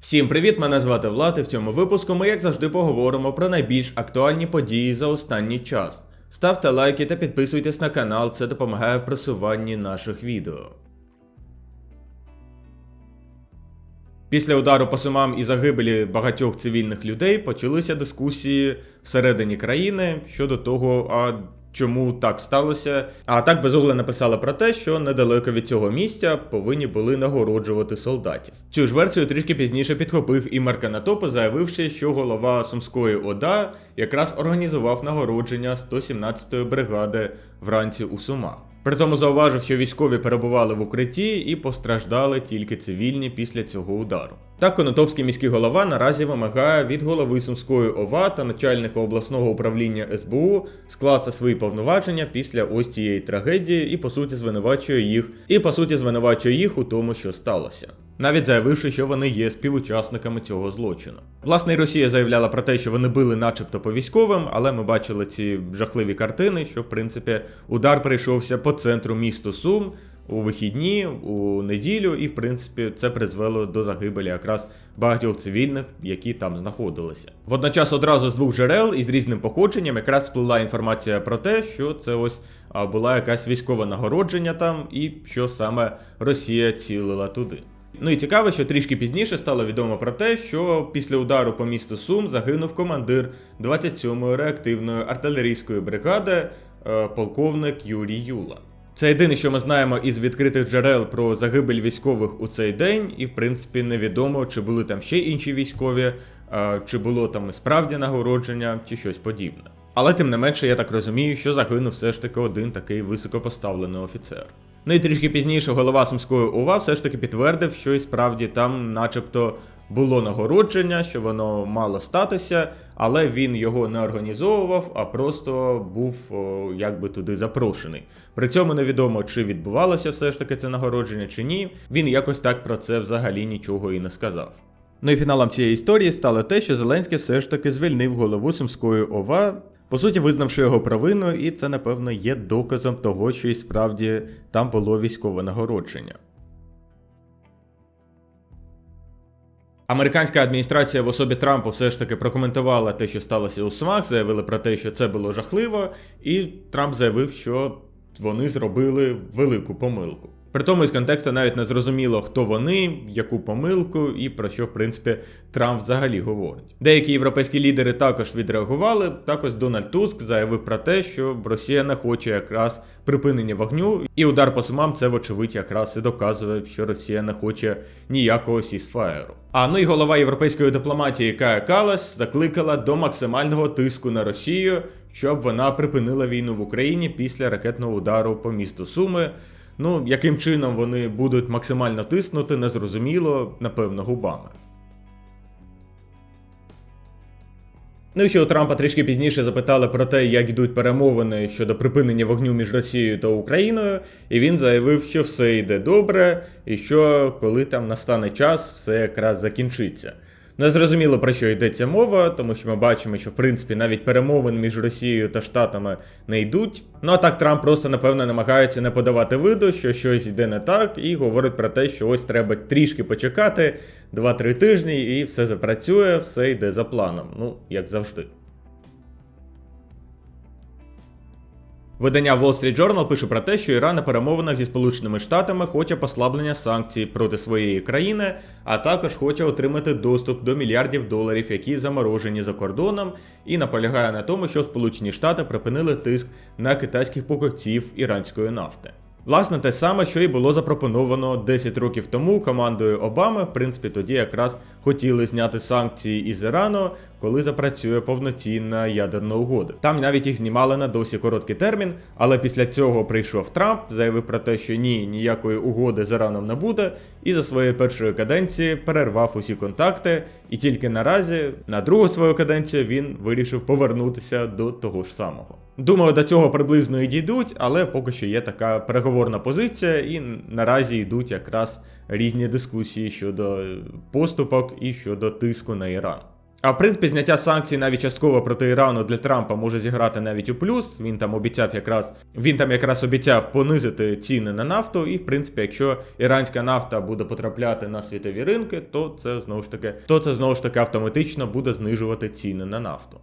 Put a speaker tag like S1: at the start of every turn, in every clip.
S1: Всім привіт! Мене звати Влад і в цьому випуску ми, як завжди, поговоримо про найбільш актуальні події за останній час. Ставте лайки та підписуйтесь на канал, це допомагає в просуванні наших відео. Після удару по сумам і загибелі багатьох цивільних людей почалися дискусії всередині країни щодо того, а чому так сталося. А так безугле написала про те, що недалеко від цього місця повинні були нагороджувати солдатів. Цю ж версію трішки пізніше підхопив і Марканатопа, заявивши, що голова Сумської ОДА якраз організував нагородження 117-ї бригади вранці у Сумах. При тому зауважив, що військові перебували в укритті і постраждали тільки цивільні після цього удару. Так, Конотопський міський голова наразі вимагає від голови Сумської ОВА та начальника обласного управління СБУ скласти свої повноваження після ось цієї трагедії і по суті звинувачує їх, і по суті звинувачує їх у тому, що сталося. Навіть заявивши, що вони є співучасниками цього злочину. Власне, і Росія заявляла про те, що вони били, начебто, по військовим, але ми бачили ці жахливі картини, що в принципі удар прийшовся по центру місту Сум у вихідні, у неділю, і в принципі це призвело до загибелі якраз багатьох цивільних, які там знаходилися. Водночас одразу з двох джерел із різним походженням якраз сплила інформація про те, що це ось була якась військове нагородження там, і що саме Росія цілила туди. Ну і цікаво, що трішки пізніше стало відомо про те, що після удару по місту Сум загинув командир 27-ї реактивної артилерійської бригади, е, полковник Юрій Юла. Це єдине, що ми знаємо із відкритих джерел про загибель військових у цей день, і в принципі невідомо, чи були там ще інші військові, е, чи було там і справді нагородження, чи щось подібне. Але тим не менше, я так розумію, що загинув все ж таки один такий високопоставлений офіцер. Ну і трішки пізніше голова Сумської ОВА все ж таки підтвердив, що і справді там, начебто, було нагородження, що воно мало статися, але він його не організовував, а просто був о, якби туди запрошений. При цьому невідомо, чи відбувалося все ж таки це нагородження, чи ні. Він якось так про це взагалі нічого і не сказав. Ну і фіналом цієї історії стало те, що Зеленський все ж таки звільнив голову Сумської ОВА, по суті, визнавши його провину, і це, напевно, є доказом того, що і справді там було військове нагородження. Американська адміністрація в особі Трампа все ж таки прокоментувала те, що сталося у Сумах, заявили про те, що це було жахливо, і Трамп заявив, що вони зробили велику помилку. При тому із контексту навіть не зрозуміло, хто вони, яку помилку і про що, в принципі, Трамп взагалі говорить. Деякі європейські лідери також відреагували. Також Дональд Туск заявив про те, що Росія не хоче якраз припинення вогню, і удар по сумам це, вочевидь, якраз і доказує, що Росія не хоче ніякого сісфаєру. А ну і голова європейської дипломатії Кая Калас закликала до максимального тиску на Росію, щоб вона припинила війну в Україні після ракетного удару по місту Суми. Ну, яким чином вони будуть максимально тиснути, незрозуміло, напевно, губами. Ну і ще у Трампа трішки пізніше запитали про те, як йдуть перемовини щодо припинення вогню між Росією та Україною, і він заявив, що все йде добре, і що коли там настане час, все якраз закінчиться. Не зрозуміло про що йдеться мова, тому що ми бачимо, що в принципі навіть перемовин між Росією та Штатами не йдуть. Ну а так Трамп просто напевно намагається не подавати виду, що щось йде не так, і говорить про те, що ось треба трішки почекати 2-3 тижні, і все запрацює, все йде за планом. Ну, як завжди. Видання Wall Street Journal пише про те, що Іран на перемовинах зі Сполученими Штатами хоче послаблення санкцій проти своєї країни, а також хоче отримати доступ до мільярдів доларів, які заморожені за кордоном, і наполягає на тому, що Сполучені Штати припинили тиск на китайських покупців іранської нафти. Власне, те саме, що і було запропоновано 10 років тому командою Обами. В принципі, тоді якраз хотіли зняти санкції із Ірану, коли запрацює повноцінна ядерна угода. Там навіть їх знімали на досі короткий термін, але після цього прийшов Трамп, заявив про те, що ні, ніякої угоди з Іраном не буде, і за своєї першої каденції перервав усі контакти. І тільки наразі, на другу свою каденцію, він вирішив повернутися до того ж самого. Думаю, до цього приблизно і дійдуть, але поки що є така переговорна позиція, і наразі йдуть якраз різні дискусії щодо поступок і щодо тиску на Іран. А в принципі, зняття санкцій навіть частково проти Ірану для Трампа може зіграти навіть у плюс. Він там обіцяв якраз він там якраз обіцяв понизити ціни на нафту. І в принципі, якщо іранська нафта буде потрапляти на світові ринки, то це знову ж таки, то це знову ж таки автоматично буде знижувати ціни на нафту.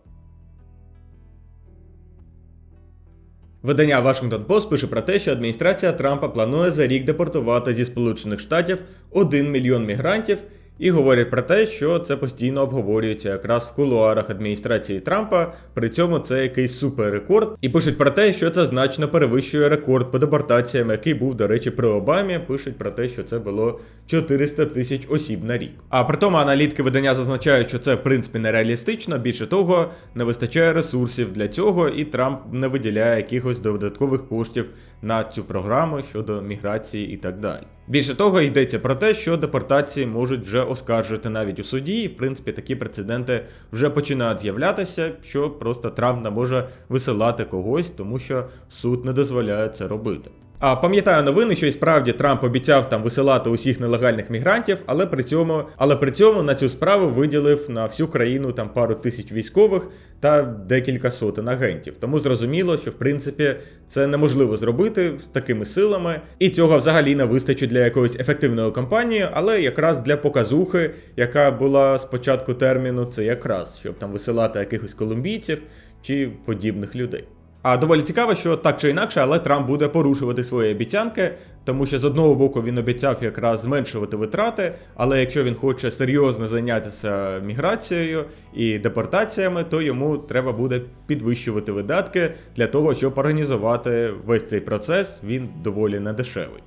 S1: Видання Washington Post пише про те, що адміністрація Трампа планує за рік депортувати зі Сполучених Штатів 1 мільйон мігрантів, і говорять про те, що це постійно обговорюється якраз в кулуарах адміністрації Трампа. При цьому це якийсь суперрекорд. І пишуть про те, що це значно перевищує рекорд по депортаціям, який був, до речі, при Обамі. Пишуть про те, що це було 400 тисяч осіб на рік. А при тому аналітики видання зазначають, що це в принципі нереалістично. Більше того, не вистачає ресурсів для цього, і Трамп не виділяє якихось додаткових коштів на цю програму щодо міграції і так далі. Більше того, йдеться про те, що депортації можуть вже оскаржити навіть у суді, і в принципі такі прецеденти вже починають з'являтися, що просто Трамп може висилати когось, тому що суд не дозволяє це робити. А пам'ятаю новини, що і справді Трамп обіцяв там висилати усіх нелегальних мігрантів, але при цьому, але при цьому на цю справу виділив на всю країну там пару тисяч військових та декілька сотень агентів. Тому зрозуміло, що в принципі це неможливо зробити з такими силами, і цього взагалі не вистачить для якоїсь ефективної кампанії, але якраз для показухи, яка була з початку терміну, це якраз щоб там висилати якихось колумбійців чи подібних людей. А доволі цікаво, що так чи інакше, але Трамп буде порушувати свої обіцянки, тому що з одного боку він обіцяв якраз зменшувати витрати, але якщо він хоче серйозно зайнятися міграцією і депортаціями, то йому треба буде підвищувати видатки для того, щоб організувати весь цей процес. Він доволі недешевий.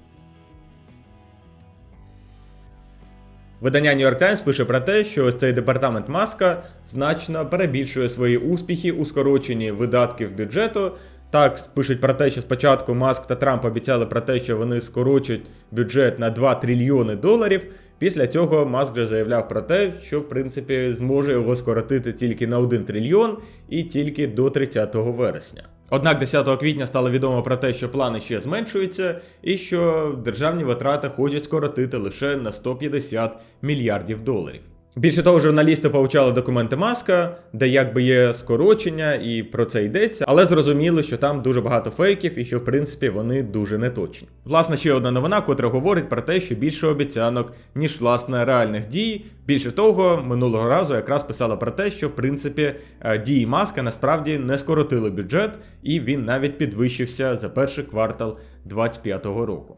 S1: Видання New York Times пише про те, що ось цей департамент Маска значно перебільшує свої успіхи у скороченні видатків бюджету. Так, пишуть про те, що спочатку Маск та Трамп обіцяли про те, що вони скорочують бюджет на 2 трильйони доларів. Після цього Маск вже заявляв про те, що в принципі зможе його скоротити тільки на 1 трильйон і тільки до 30 вересня. Однак 10 квітня стало відомо про те, що плани ще зменшуються, і що державні витрати хочуть скоротити лише на 150 мільярдів доларів. Більше того, журналісти повчали документи Маска, де якби є скорочення, і про це йдеться, але зрозуміли, що там дуже багато фейків і що в принципі вони дуже неточні. Власне, ще одна новина, котра говорить про те, що більше обіцянок, ніж власне реальних дій. Більше того, минулого разу якраз писала про те, що в принципі е, дії маска насправді не скоротили бюджет, і він навіть підвищився за перший квартал 2025 року.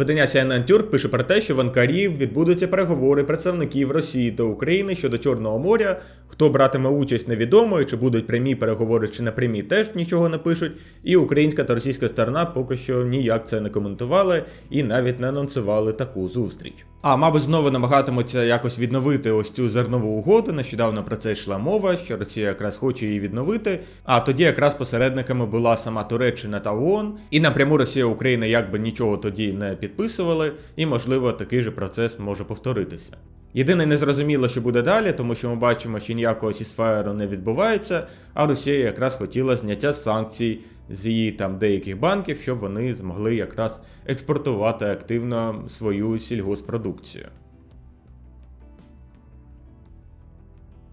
S1: Видання CNN Turk пише про те, що в Анкарі відбудуться переговори представників Росії та України щодо Чорного моря. Хто братиме участь, невідомо, і чи будуть прямі переговори чи не прямі, теж нічого не пишуть. І українська та російська сторона поки що ніяк це не коментували і навіть не анонсували таку зустріч. А мабуть, знову намагатимуться якось відновити ось цю зернову угоду. Нещодавно про це йшла мова, що Росія якраз хоче її відновити. А тоді якраз посередниками була сама Туреччина та ООН. І напряму Росія Україна якби нічого тоді не підписували, і можливо такий же процес може повторитися. Єдине незрозуміло, що буде далі, тому що ми бачимо, що ніякого сісфаєру не відбувається, а Росія якраз хотіла зняття санкцій з її там деяких банків, щоб вони змогли якраз експортувати активно свою сільгоспродукцію.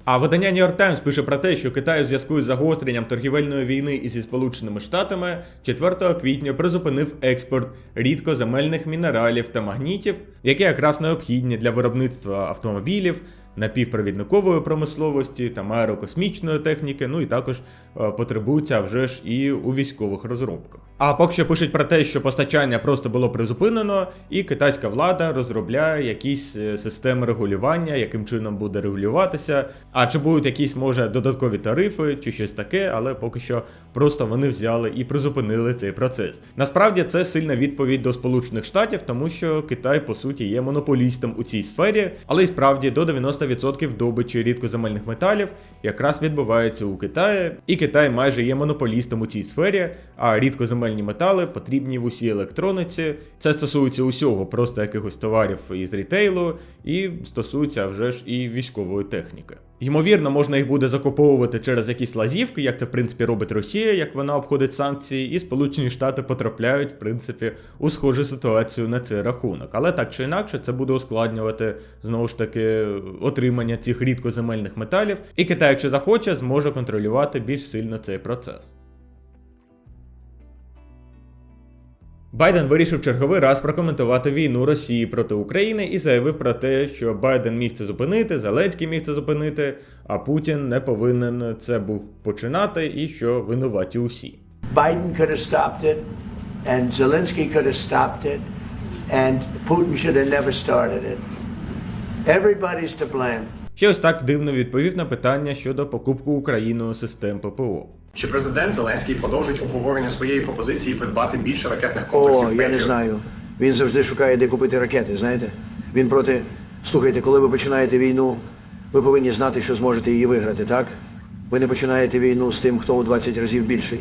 S1: А видання New York Times пише про те, що Китай у зв'язку з загостренням торгівельної війни зі Сполученими Штатами 4 квітня призупинив експорт рідкоземельних мінералів та магнітів, які якраз необхідні для виробництва автомобілів, напівпровідникової промисловості та аерокосмічної техніки, ну і також е, потребуються вже ж і у військових розробках. А поки що пишуть про те, що постачання просто було призупинено, і китайська влада розробляє якісь е, системи регулювання, яким чином буде регулюватися. А чи будуть якісь, може, додаткові тарифи чи щось таке, але поки що просто вони взяли і призупинили цей процес. Насправді це сильна відповідь до Сполучених Штатів, тому що Китай по суті є монополістом у цій сфері, але й справді до 90% добичі рідкоземельних металів якраз відбувається у Китаї, і Китай майже є монополістом у цій сфері, а рідкоземельні метали потрібні в усій електрониці. Це стосується усього, просто якихось товарів із рітейлу, і стосується вже ж і військової техніки. Ймовірно, можна їх буде закуповувати через якісь лазівки, як це в принципі робить Росія, як вона обходить санкції, і Сполучені Штати потрапляють, в принципі, у схожу ситуацію на цей рахунок. Але так чи інакше, це буде ускладнювати знову ж таки отримання цих рідкоземельних металів. І Китай, якщо захоче, зможе контролювати більш сильно цей процес. Байден вирішив черговий раз прокоментувати війну Росії проти України і заявив про те, що Байден міг це зупинити, Зеленський міг це зупинити, а Путін не повинен це був починати, і що винуваті усі.
S2: Biden could have stopped it, and Zelensky could have stopped it, and Putin should have never started it. Everybody's to blame.
S1: Ще ось так дивно відповів на питання щодо покупку Україною систем ППО.
S3: Чи президент Зеленський продовжить обговорення своєї пропозиції придбати більше ракетних комплексів?
S2: О, я не знаю. Він завжди шукає, де купити ракети, знаєте? Він проти. Слухайте, коли ви починаєте війну, ви повинні знати, що зможете її виграти, так? Ви не починаєте війну з тим, хто у 20 разів більший.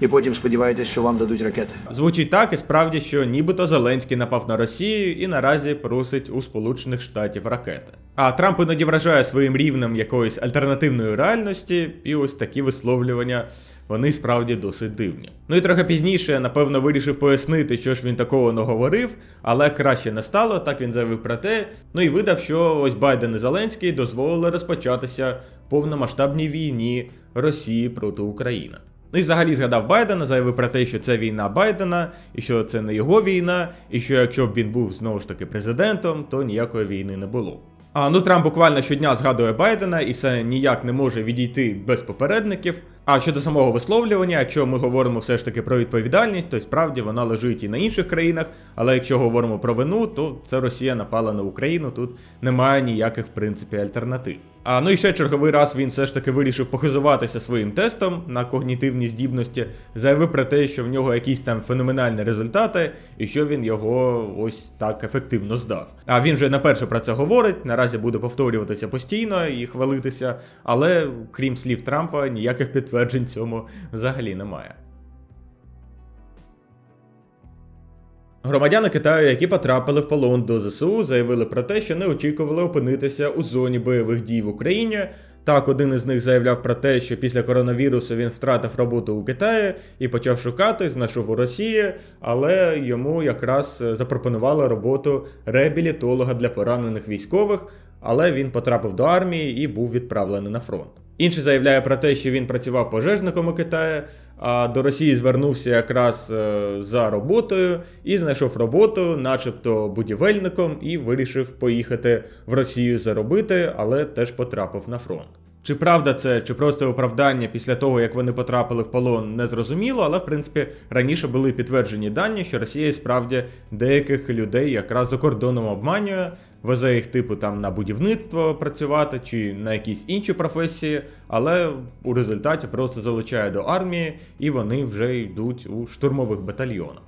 S2: І потім сподіваєтесь, що вам дадуть ракети.
S1: Звучить так і справді, що нібито Зеленський напав на Росію і наразі просить у Сполучених Штатів ракети. А Трамп іноді вражає своїм рівнем якоїсь альтернативної реальності, і ось такі висловлювання вони справді досить дивні. Ну і трохи пізніше, напевно, вирішив пояснити, що ж він такого не говорив, але краще не стало. Так він заявив про те. Ну і видав, що ось Байден і Зеленський дозволили розпочатися повномасштабній війні Росії проти України. Ну і взагалі згадав Байдена, заявив про те, що це війна Байдена, і що це не його війна, і що якщо б він був знову ж таки президентом, то ніякої війни не було. А ну Трамп буквально щодня згадує Байдена, і все ніяк не може відійти без попередників. А щодо самого висловлювання, якщо ми говоримо все ж таки про відповідальність, то справді вона лежить і на інших країнах. Але якщо говоримо про вину, то це Росія напала на Україну. Тут немає ніяких в принципі альтернатив. А ну і ще черговий раз він все ж таки вирішив похизуватися своїм тестом на когнітивні здібності, заявив про те, що в нього якісь там феноменальні результати, і що він його ось так ефективно здав. А він вже не перше про це говорить, наразі буде повторюватися постійно і хвалитися, але крім слів Трампа, ніяких підтверджень цьому взагалі немає. Громадяни Китаю, які потрапили в полон до ЗСУ, заявили про те, що не очікували опинитися у зоні бойових дій в Україні. Так, один із них заявляв про те, що після коронавірусу він втратив роботу у Китаї і почав шукати, знайшов у Росії, але йому якраз запропонували роботу реабілітолога для поранених військових, але він потрапив до армії і був відправлений на фронт. Інший заявляє про те, що він працював пожежником у Китаї, а до Росії звернувся якраз е, за роботою і знайшов роботу, начебто будівельником, і вирішив поїхати в Росію заробити, але теж потрапив на фронт. Чи правда це, чи просто оправдання після того, як вони потрапили в полон, не зрозуміло, але в принципі раніше були підтверджені дані, що Росія справді деяких людей якраз за кордоном обманює, везе їх типу там на будівництво працювати чи на якісь інші професії, але у результаті просто залучає до армії і вони вже йдуть у штурмових батальйонах.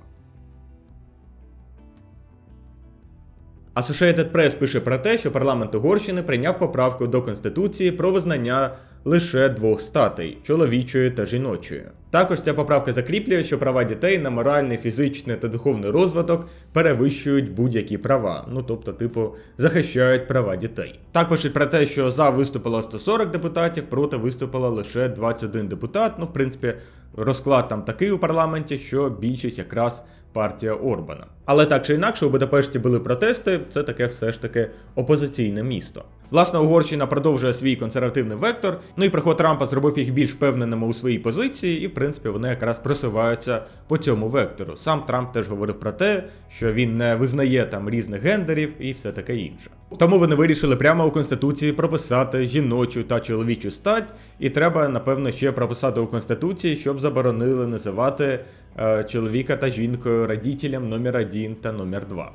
S1: Associated Press пише про те, що парламент Угорщини прийняв поправку до Конституції про визнання лише двох статей чоловічої та жіночої. Також ця поправка закріплює, що права дітей на моральний, фізичний та духовний розвиток перевищують будь-які права, ну тобто, типу, захищають права дітей. Так пишуть про те, що за виступило 140 депутатів, проти виступило лише 21 депутат. Ну, в принципі, розклад там такий у парламенті, що більшість якраз партія Орбана. Але так чи інакше, у Будапешті були протести, це таке все ж таки опозиційне місто. Власне, Угорщина продовжує свій консервативний вектор. Ну і приход Трампа зробив їх більш впевненими у своїй позиції, і в принципі вони якраз просуваються по цьому вектору. Сам Трамп теж говорив про те, що він не визнає там різних гендерів і все таке інше. Тому вони вирішили прямо у конституції прописати жіночу та чоловічу стать, і треба, напевно, ще прописати у конституції, щоб заборонили називати е, чоловіка та жінкою родителям номер 1 та номер 2.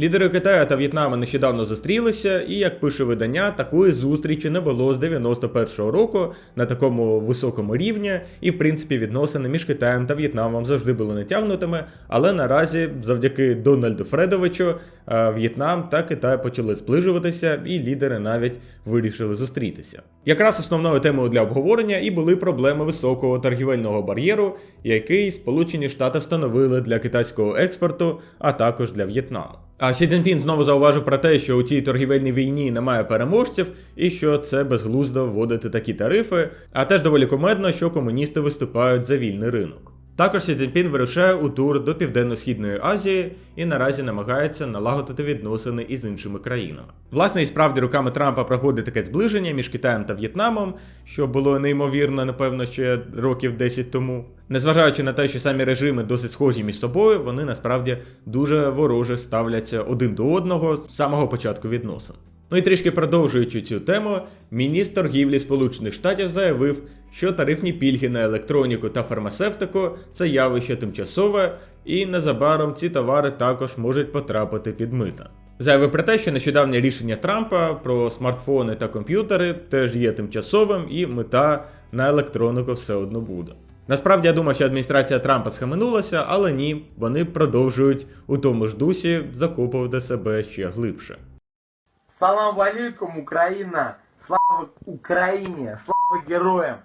S1: Лідери Китаю та В'єтнаму нещодавно зустрілися, і як пише видання, такої зустрічі не було з 91-го року на такому високому рівні, і в принципі відносини між Китаєм та В'єтнамом завжди були натягнутими. Але наразі, завдяки Дональду Фредовичу, е, В'єтнам та Китай почали зближуватися, і лідери навіть вирішили зустрітися. Якраз основною темою для обговорення і були проблеми високого торгівельного бар'єру, який Сполучені Штати встановили для китайського експорту, а також для В'єтнаму. А Сі Цзіньпін знову зауважив про те, що у цій торгівельній війні немає переможців, і що це безглуздо вводити такі тарифи, а теж доволі кумедно, що комуністи виступають за вільний ринок. Також Сі Цзіньпін вирушає у тур до Південно-Східної Азії і наразі намагається налагодити відносини із іншими країнами. Власне, і справді руками Трампа проходить таке зближення між Китаєм та В'єтнамом, що було неймовірно, напевно, ще років 10 тому. Незважаючи на те, що самі режими досить схожі між собою, вони насправді дуже вороже ставляться один до одного з самого початку відносин. Ну і трішки продовжуючи цю тему, міністр торгівлі Сполучених Штатів заявив, що тарифні пільги на електроніку та фармацевтику це явище тимчасове, і незабаром ці товари також можуть потрапити під мита. Заявив про те, що нещодавнє рішення Трампа про смартфони та комп'ютери теж є тимчасовим, і мита на електроніку все одно буде. Насправді я думаю, що адміністрація Трампа схаменулася, але ні, вони продовжують у тому ж дусі закопувати себе ще глибше.
S4: Салам алейкум, Украина! Слава Украине! Слава героям!